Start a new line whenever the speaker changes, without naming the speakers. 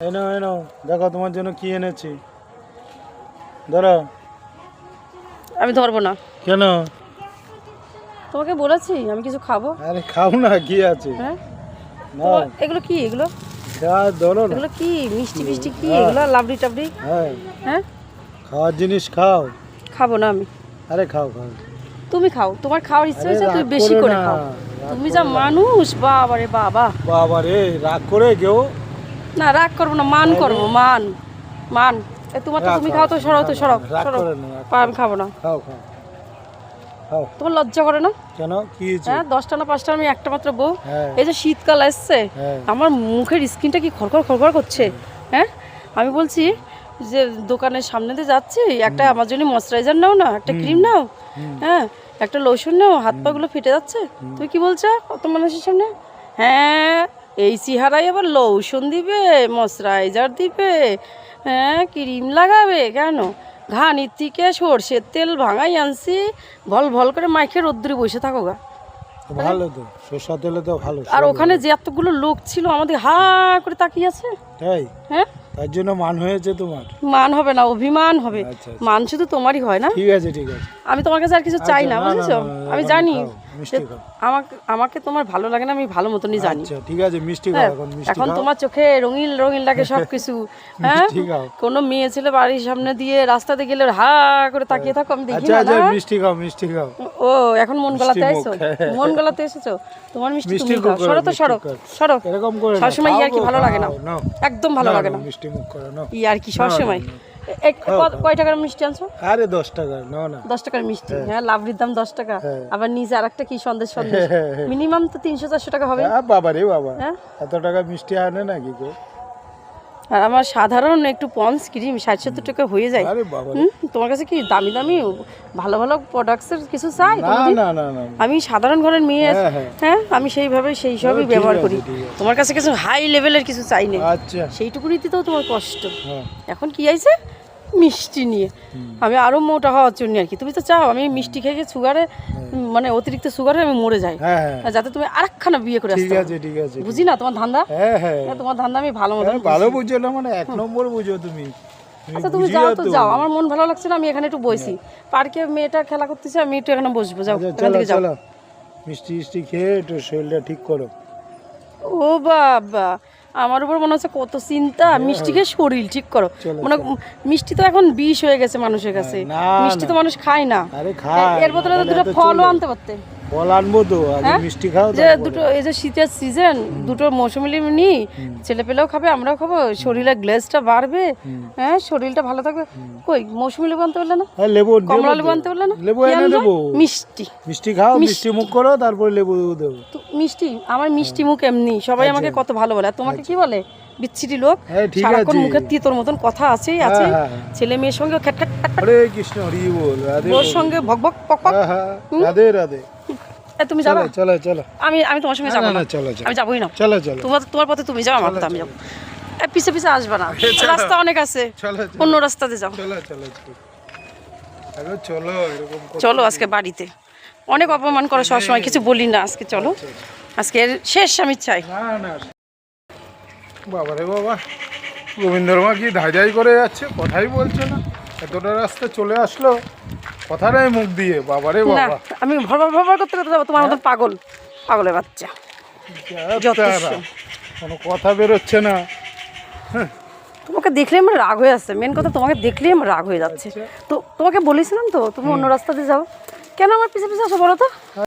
এই নাও দেখো তোমার জন্য কি এনেছি। ধরো।
আমি ধরবো না।
কেন?
তোমাকে বলেছি আমি কিছু খাব।
আরে খাও না কি আছে?
হ্যাঁ? তোমার- এগুলো কি এগুলো?
খা ধরো না।
এগুলো কি মিষ্টি মিষ্টি কি
হ্যাঁ।
এগুলো লাবড়ি টাবড়ি?
হ্যাঁ।
হ্যাঁ?
খাওয়ার জিনিস খাও।
খাব না আমি।
আরে খাও খাও।
তুমি খাও তোমার খাওয়ার ইচ্ছে
আরে
হয়েছে তুমি
রাগ
বেশি
করো
করে
না,
খাও।
রাগ
তুমি যা মানুষ বাবা রে বাবা।
বাবা রে রাগ করে কেউ
না রাগ করব না মান করব মান মান। এ তোমার তো তুমি খাও তো
না,
সরাও তো
রাগ
পা আমি খাব না।
খাও খাও
তোমার লজ্জা করে না?
কেন? কি
হ্যাঁ দশটা না পাঁচটা আমি একটা মাত্র বউ।
হ্যাঁ।
এই যে শীতকাল আসছে
হ্যাঁ।
আমার মুখের স্কিনটা কি খড়খড় খড়খড় করছে? হ্যাঁ? আমি বলছি যে দোকানের সামনে দিয়ে যাচ্ছি একটা আমার জন্য ময়শ্চারাইজার নাও না একটা ক্রিম নাও হ্যাঁ? একটা লোশন নাও হাত পাগুলো ফেটে যাচ্ছে। তুমি কি বলছো? কত মানুষের সামনে? হ্যাঁ এই চেহারায় আবার লৌসন দিবে ময়শ্চারাইজার দিবে হ্যাঁ ক্রিম লাগাবে কেন? ঘানির থেকে সর্ষের তেল ভাঙাই আনছি ভল ভল করে মাইকে রোদ্দুরে বসে থাকো গা।
ভালো তো সরষা তেলে তো ভালো
আর ওখানে যে এতগুলো লোক ছিল আমাদের হা করে তাকিয়ে আছে।
তাই?
হ্যাঁ?
তার জন্য মান হয়েছে তোমার?
মান হবে না অভিমান হবে।
আচ্ছা,
মান শুধু তোমারই হয় না?
ঠিক আছে ঠিক আছে।
আমি তোমার কাছে আর কিছু চাই না
আচ্ছা,
বুঝেছ? আমি জানি। আমাকে আমাকে তোমার ভালো লাগে না আমি ভালো মতনই জানি।
আচ্ছা ঠিক আছে মিষ্টি
হ্যাঁ,
এখন
তোমার চোখে রঙিন রঙিন লাগে সব কিছু হ্যাঁ? কোনো মেয়ে ছেলে বাড়ির সামনে দিয়ে রাস্তাতে গেলে হা করে তাকিয়ে থাকো আমি দেখি
আচ্ছা
না
আচ্ছা মিষ্টি খাও মিষ্টি খাও।
ও এখন মন গলাতে
মিষ্টি
এসো
মুখ, হ্যাঁ।
মন গলাতে এসেছ? তোমার মিষ্টি
মিষ্টি
তুমি খাও সরো তো সরো সরো।
এরকম করে
সবসময় ইয়ার কি ভালো লাগে না? একদম ভালো লাগে না।
মিষ্টি মুখ করো ই
আর কি সবসময় কয় টাকার মিষ্টি আনছো?
আরে দশ টাকার না না।
দশ টাকার মিষ্টি। হ্যাঁ। লাভরির দাম দশ টাকা।
হ্যাঁ।
আবার নিজে আর একটা কি সন্দেশ সন্দেশ। মিনিমাম তো তিনশো চারশো টাকা হবে।
হ্যাঁ বাবা রে বাবা।
হ্যাঁ?
এত টাকা মিষ্টি আনে নাকি গো
আর আমার সাধারণ একটু পন্স ক্রিম ষাট সত্তর টাকা হয়ে যায়। তোমার কাছে কি দামি দামি ভালো ভালো প্রোডাক্টসের কিছু চাই আমি সাধারণ ঘরের মেয়ে
হ্যাঁ, হ্যাঁ।
হ্যাঁ আমি সেইভাবে সেই সবই ব্যবহার করি। তোমার কাছে কিছু হাই লেভেলের কিছু চাই না। সেইটুকুনিতে তো তোমার কষ্ট।
হ্যাঁ।
এখন কি আইছে? মিষ্টি নিয়ে। আমি আরও মোটা হওয়ার জন্য আর কি। তুমি তো চাও আমি মিষ্টি খেয়ে খেয়ে সুগারে মানে অতিরিক্ত সুগারে আমি মরে যাই।
হ্যাঁ হ্যাঁ।
যাতে তুমি আরেকখানা বিয়ে করে
ঠিক আছে ঠিক আছে
বুঝি না তোমার ধান্দা?
হ্যাঁ হ্যাঁ।
হ্যাঁ, তোমার ধান্দা আমি ভালো মতো
হ্যাঁ, ভালো বুঝো। না মানে এক নম্বর বুঝো তুমি। তুমি
আচ্ছা তুমি যাও তো
তো।
যাও। আমার মন ভালো লাগছে না আমি এখানে একটু বসি পার্কে মেয়েটা খেলা করতেছে আমি একটু এখানে বসবো। যাও
আচ্ছা
এখান থেকে যাও।
মিষ্টি মিষ্টি খেয়ে একটু শরীরটা ঠিক করো।
ও বাবা। আমার উপর মনে হচ্ছে কত চিন্তা। মিষ্টি খেয়ে শরীর ঠিক করো। মানে মিষ্টি তো এখন বিষ হয়ে গেছে মানুষের কাছে। মিষ্টি তো মানুষ খায় না। এর বদলে তো দুটো ফলও আনতে পারতে।
ফল আনব তো আগে
হ্যাঁ?
মিষ্টি খাও
যে দুটো এই যে শীতের সিজন দুটো মৌসুমি নি ছেলে পেলেও খাবে আমরাও খাব শরীরের গ্লেজটা বাড়বে হ্যাঁ শরীরটা ভালো থাকবে। কই মৌসুমি লেবু আনতে পারলে না?
হ্যাঁ লেবু
কমলা লেবু আনতে পারলে না?
লেবু এনে দেবো।
মিষ্টি।
মিষ্টি খাও মিষ্টি। মুখ করো তারপরে লেবু দেবো।
তো মিষ্টি আমার মিষ্টি মুখ এমনি সবাই আমাকে কত ভালো বলে। আর তোমাকে কি বলে? বিচ্ছিরি লোক।
আচ্ছা। হ্যাঁ,
সারাক্ষণ। মুখের তিতর মতন কথা আছেই আছে। ছেলে মেয়ের সঙ্গে খ্যাট খ্যাট খ্যাট
হরে কৃষ্ণ হরি বল
ওর সঙ্গে ভক ভক পক পক।
রাধে রাধে।
তুমি যাবা?
চলো চলো
আমি আমি তোমার সঙ্গে যাব
না চলো
আমি যাবোই না।
চলো চলো।
তোমার তোমার পথে তুমি যাও আমার পথে আমি যাব। পিছে পিছে আসবে না। রাস্তা অনেক আছে। অন্য রাস্তাতে যাও।
চলো চলো চলো।
আজকে বাড়িতে। অনেক অপমান করো সবসময় কিছু বলি না আজকে চলো। আজকে শেষ আমি চাই।
বাবা রে বাবা গোবিন্দর মা কি ধাজাই করে যাচ্ছে? কথাই বলছে না। এতটা রাস্তা চলে আসলো। কথা নাই মুখ দিয়ে
বাবারে
বাবা।
আমি ভরভর ভরভর করতে করতে যাব তোমার মতন পাগল পাগলের বাচ্চা।
কোনো কথা বেরোচ্ছে না।
তোমাকে দেখলে আমার রাগ হয়ে আসছে মেন কথা তোমাকে দেখলেই আমার রাগ হয়ে যাচ্ছে। তো তোমাকে বলেছিলাম তো তুমি অন্য রাস্তা দিয়ে যাও। কেন আমার পিছে পিছে আসো বলো তো?